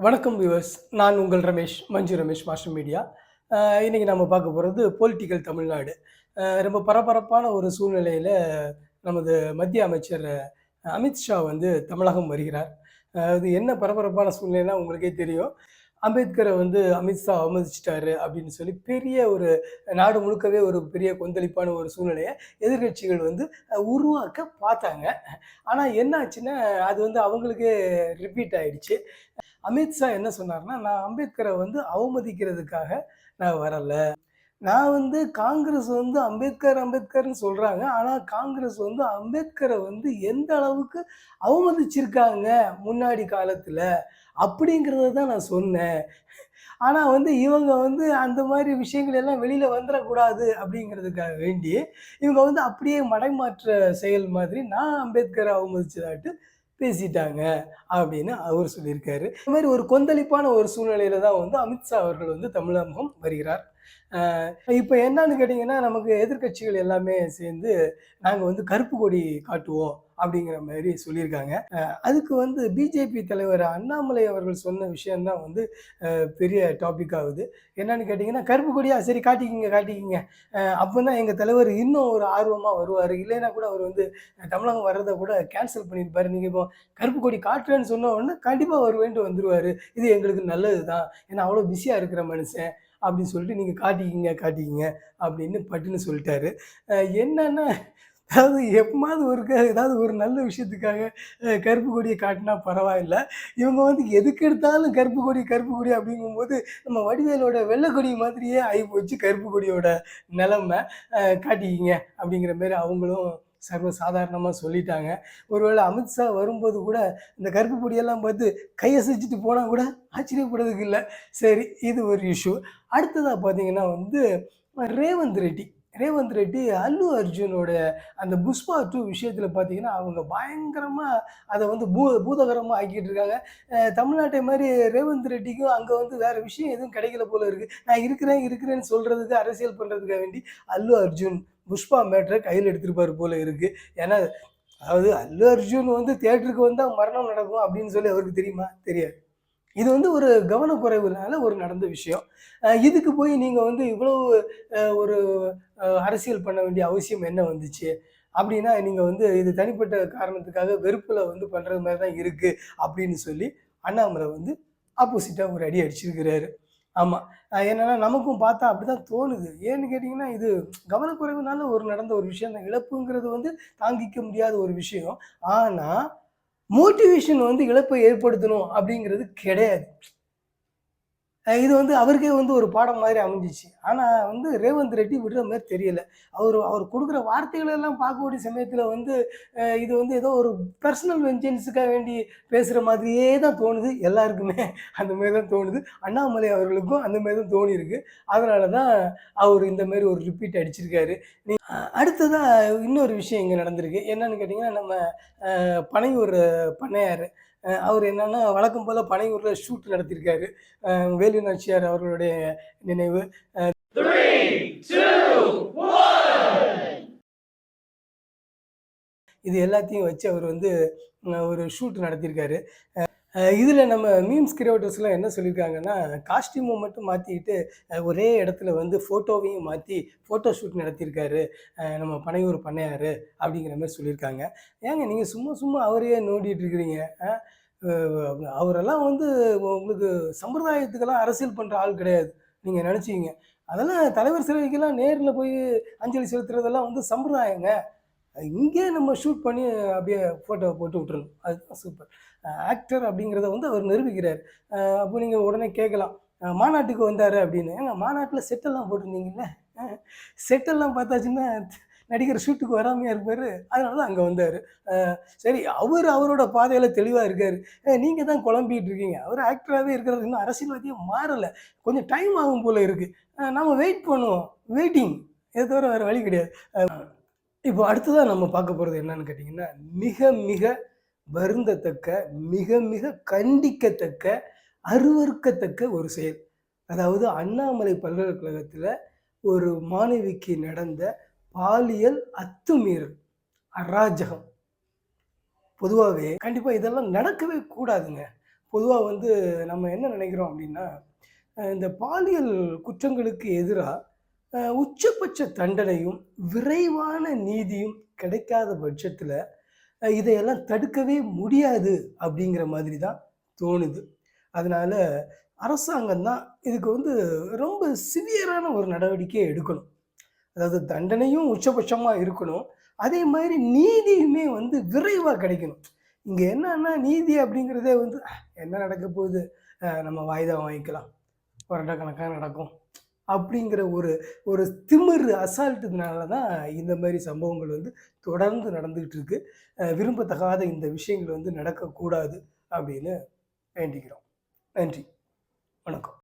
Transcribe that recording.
வணக்கம் வியூவர்ஸ் நான் உங்கள் ரமேஷ் மஞ்சு ரமேஷ் மாஸ்டர் மீடியா இன்றைக்கி நம்ம பார்க்க போகிறது பொலிட்டிக்கல் தமிழ்நாடு. ரொம்ப பரபரப்பான ஒரு சூழ்நிலையில் நமது மத்திய அமைச்சர் அமித்ஷா வந்து தமிழகம் வருகிறார். அஹ் இது என்ன பரபரப்பான சூழ்நிலைனா உங்களுக்கே தெரியும். அம்பேத்கரை வந்து அமித்ஷா அவமதிச்சிட்டாரு அப்படின்னு சொல்லி பெரிய ஒரு நாடு முழுக்கவே ஒரு பெரிய கொந்தளிப்பான ஒரு சூழ்நிலையை எதிர்கட்சிகள் வந்து உருவாக்க பார்த்தாங்க. ஆனால் என்ன ஆச்சுன்னா அது வந்து அவங்களுக்கே ரிப்பீட் ஆயிடுச்சு. அமித்ஷா என்ன சொன்னார்னா நான் அம்பேத்கரை வந்து அவமதிக்கிறதுக்காக நான் வரலை. நான் வந்து காங்கிரஸ் வந்து அம்பேத்கர் அம்பேத்கர்னு சொல்கிறாங்க ஆனால் காங்கிரஸ் வந்து அம்பேத்கரை வந்து எந்த அளவுக்கு அவமதிச்சிருக்காங்க முன்னாடி காலத்தில் அப்படிங்கிறத தான் நான் சொன்னேன். ஆனால் வந்து இவங்க வந்து அந்த மாதிரி விஷயங்கள் எல்லாம் வெளியில் வந்துடக்கூடாது அப்படிங்கிறதுக்காக வேண்டி இவங்க வந்து அப்படியே மடைமாற்ற செயல் மாதிரி நான் அம்பேத்கரை அவமதிச்சதாட்டு பேசிட்டாங்க அப்படின்னு அவர் சொல்லியிருக்காரு. இந்த மாதிரி ஒரு கொந்தளிப்பான ஒரு சூழ்நிலையில தான் வந்து அமித்ஷா அவர்கள் வந்து தமிழகம் வருகிறார். இப்போ என்னன்னு கேட்டிங்கன்னா நமக்கு எதிர்க்கட்சிகள் எல்லாமே சேர்ந்து நாங்கள் வந்து கருப்பு கொடி காட்டுவோம். அப்படிங்கிற மாதிரி சொல்லியிருக்காங்க. அதுக்கு வந்து பிஜேபி தலைவர் அண்ணாமலை அவர்கள் சொன்ன விஷயம்தான் வந்து பெரிய டாபிக் ஆகுது. என்னன்னு கேட்டிங்கன்னா கருப்பு கொடியா? சரி காட்டிக்கிங்க காட்டிக்கிங்க. அப்போ தான் எங்கள் தலைவர் இன்னும் ஒரு ஆர்வமாக வருவார். இல்லைன்னா கூட அவர் வந்து தமிழகம் வர்றதை கூட கேன்சல் பண்ணியிருப்பாரு. நீங்கள் இப்போ கருப்பு கொடி காட்டுறேன்னு சொன்ன உடனே கண்டிப்பாக வருவேன்ட்டு வந்துடுவார் இது எங்களுக்கு நல்லது தான் ஏன்னா அவ்வளோ பிஸியாக இருக்கிற மனுஷன் அப்படின்னு சொல்லிட்டு நீங்கள் காட்டிக்கிங்க காட்டிக்கிங்க அப்படின்னு பட்டுன்னு சொல்லிட்டாரு. அஹ் என்னன்னா அதாவது எப்பமாவது ஒரு க- ஏதாவது ஒரு நல்ல விஷயத்துக்காக கருப்பு கொடியை காட்டினா பரவாயில்ல. இவங்க வந்து எதுக்கு எடுத்தாலும் கருப்பு கொடி கருப்பு கொடி அப்படிங்கும்போது நம்ம வடிவேலோட வெள்ளை கொடி மாதிரியே ஆகி போச்சு கருப்பு கொடியோட நிலமை. காட்டிக்கிங்க அப்படிங்கிற மாதிரி அவங்களும் சர்வ சாதாரணமாக சொல்லிட்டாங்க. ஒருவேளை அமித்ஷா வரும்போது கூட இந்த கருப்பு பொடியெல்லாம் பார்த்து கையசைச்சிட்டு போனால் கூட ஆச்சரியப்படுறதுக்கு இல்லை. சரி இது ஒரு இஷ்யூ அடுத்ததாக பார்த்தீங்கன்னா வந்து ரேவந்த் ரெட்டி. ரேவந்த் ரெட்டி அல்லு அர்ஜுனோட அந்த புஷ்பா டூ விஷயத்தில் பார்த்தீங்கன்னா அவங்க பயங்கரமாக அதை வந்து பூ பூதகரமாக ஆக்கிட்டு இருக்காங்க. தமிழ்நாட்டை மாதிரி ரேவந்த் ரெட்டிக்கும் அங்கே வந்து வேறு விஷயம் எதுவும் கிடைக்கல போல இருக்குது நான் இருக்கிறேன் இருக்கிறேன்னு சொல்கிறதுக்கு அரசியல் பண்ணுறதுக்காக வேண்டி அல்லு அர்ஜுன் புஷ்பா மேட்ரை கையில் எடுத்திருப்பார் போல இருக்குது ஏன்னா அதாவது அல்லு அர்ஜுன் வந்து தேட்டருக்கு வந்தால் மரணம் நடக்கும் அப்படின்னு சொல்லி அவருக்கு தெரியுமா? தெரியாது. இது வந்து ஒரு கவனக்குறைவுனால ஒரு நடந்த விஷயம். இதுக்கு போய் நீங்கள் வந்து இவ்வளவு ஒரு அரசியல் பண்ண வேண்டிய அவசியம் என்ன வந்துச்சு? அப்படின்னா நீங்கள் வந்து இது தனிப்பட்ட காரணத்துக்காக வெறுப்பில் வந்து பண்ணுறது மாதிரி தான் இருக்குது அப்படின்னு சொல்லி அண்ணாமலை வந்து ஆப்போசிட்டாக ஒரு அடி அடிச்சிருக்கிறாரு. ஆமாம் என்னென்னா நமக்கும் பார்த்தா அப்படி தான் தோணுது. ஏன்னு கேட்டிங்கன்னா இது கவனக்குறைவுனால ஒரு நடந்த ஒரு விஷயம் தான். இழப்புங்கிறது வந்து தாங்கிக்க முடியாத ஒரு விஷயம். ஆனால் மோட்டிவேஷன் வந்து இழப்பை ஏற்படுத்தணும் அப்படிங்கிறது கிடையாது. இது வந்து அவருக்கே வந்து ஒரு பாடம் மாதிரி அமைஞ்சிச்சு. ஆனால் வந்து ரேவந்த் ரெட்டி விடுற மாதிரி தெரியல. அவர் அவர் கொடுக்குற வார்த்தைகள் எல்லாம் பார்க்கக்கூடிய சமயத்தில் வந்து இது வந்து ஏதோ ஒரு பர்சனல் வெஞ்சன்ஸுக்காக வேண்டி பேசுகிற மாதிரியே தான் தோணுது. எல்லாருக்குமே அந்த மாதிரி தான் தோணுது. அண்ணாமலை அவர்களுக்கும் அந்த மாதிரி தான் தோணியிருக்கு அதனால தான் அவர் இந்த மாதிரி ஒரு ரிப்பீட் அடிச்சிருக்காரு. நீ அடுத்ததாக இன்னொரு விஷயம் இங்கே நடந்திருக்கு. என்னன்னு கேட்டிங்கன்னா நம்ம பனையூர் பண்ணையார் அவர் என்னென்னா வழக்கம் போல் பனையூரில் ஷூட் நடத்தியிருக்காரு. வேலு நாச்சியார் அவர்களுடைய நினைவு. இது எல்லாத்தையும் வச்சு அவர் வந்து ஒரு ஷூட் நடத்தியிருக்காரு. இதில் நம்ம மீம்ஸ் கிரியேட்டர்ஸ்லாம் என்ன சொல்லியிருக்காங்கன்னா காஸ்டியூமை மட்டும் மாற்றிக்கிட்டு ஒரே இடத்துல வந்து ஃபோட்டோவையும் மாற்றி ஃபோட்டோ ஷூட் நடத்தியிருக்காரு நம்ம பனையூர் பண்ணையார் அப்படிங்கிற மாதிரி சொல்லியிருக்காங்க ஏங்க நீங்கள் சும்மா சும்மா அவரையே நோண்டிட்டு இருக்கிறீங்க அவரெல்லாம் வந்து உங்களுக்கு சம்பிரதாயத்துக்கெல்லாம் அரசியல் பண்ணுற ஆள் கிடையாது. நீங்கள் நினச்சிங்க அதெல்லாம் தலைவர் சிலைக்கெல்லாம் நேரில் போய் அஞ்சலி செலுத்துறதெல்லாம் வந்து சம்பிரதாயங்க. இங்கே நம்ம ஷூட் பண்ணி அப்படியே ஃபோட்டோவை போட்டு விட்டுறணும். அதுதான் சூப்பர் ஆக்டர் அப்படிங்கிறத வந்து அவர் நிரூபிக்கிறார். அப்போ நீங்கள் உடனே கேட்கலாம். மாநாட்டுக்கு வந்தார் அப்படின்னு. ஏன்னா மாநாட்டில் செட்டெல்லாம் போட்டிருந்தீங்கல்ல? செட்டெல்லாம் பார்த்தாச்சுன்னா நடிகர் ஷூட்டுக்கு வராமையாக இருப்பார். அதனால தான் அங்கே வந்தார். சரி அவர் அவரோட பாதையில் தெளிவாக இருக்கார். நீங்கள் தான் குழம்பிகிட்டு இருக்கீங்க. அவர் ஆக்டராகவே இருக்கிறது இன்னும் அரசியல்வாதியே மாறலை. கொஞ்சம் டைம் ஆகும் போல் இருக்குது நம்ம வெயிட் பண்ணுவோம். வெயிட்டிங் இதை தவிர வேறு வழி கிடையாது. இப்போ அடுத்ததாக நம்ம பார்க்க போகிறது என்னன்னு கேட்டிங்கன்னா மிக மிக வருந்தத்தக்க மிக மிக கண்டிக்கத்தக்க அருவறுக்கத்தக்க ஒரு செயல். அதாவது அண்ணாமலை பல்கலைக்கழகத்தில் ஒரு மாணவிக்கு நடந்த பாலியல் அத்துமீறல் அராஜகம். பொதுவாகவே கண்டிப்பாக இதெல்லாம் நடக்கவே கூடாதுங்க. பொதுவாக வந்து நம்ம என்ன நினைக்கிறோம் அப்படின்னா இந்த பாலியல் குற்றங்களுக்கு எதிராக உச்சபட்ச தண்டனையும் விரைவான நீதியும் கிடைக்காத பட்சத்தில் இதையெல்லாம் தடுக்கவே முடியாது அப்படிங்கிற மாதிரி தான் தோணுது. அதனால அரசாங்கம் தான் இதுக்கு வந்து ரொம்ப சிவியரான ஒரு நடவடிக்கையை எடுக்கணும். அதாவது தண்டனையும் உச்சபட்சமாக இருக்கணும். அதே மாதிரி நீதியுமே வந்து விரைவாக கிடைக்கணும். இங்கே என்னன்னா நீதி அப்படிங்கிறதே வந்து என்ன நடக்க போகுது? நம்ம வாய்தா வாங்கிக்கலாம். வருடக்கணக்காக நடக்கும். அப்படிங்கிற ஒரு ஒரு திமிர் அசால்ட்டுனால தான் இந்த மாதிரி சம்பவங்கள் வந்து தொடர்ந்து நடந்துகிட்டு இருக்கு. விரும்பத்தகாத இந்த விஷயங்கள் வந்து நடக்கக்கூடாது அப்படின்னு வேண்டிக்கிறோம். நன்றி. வணக்கம்.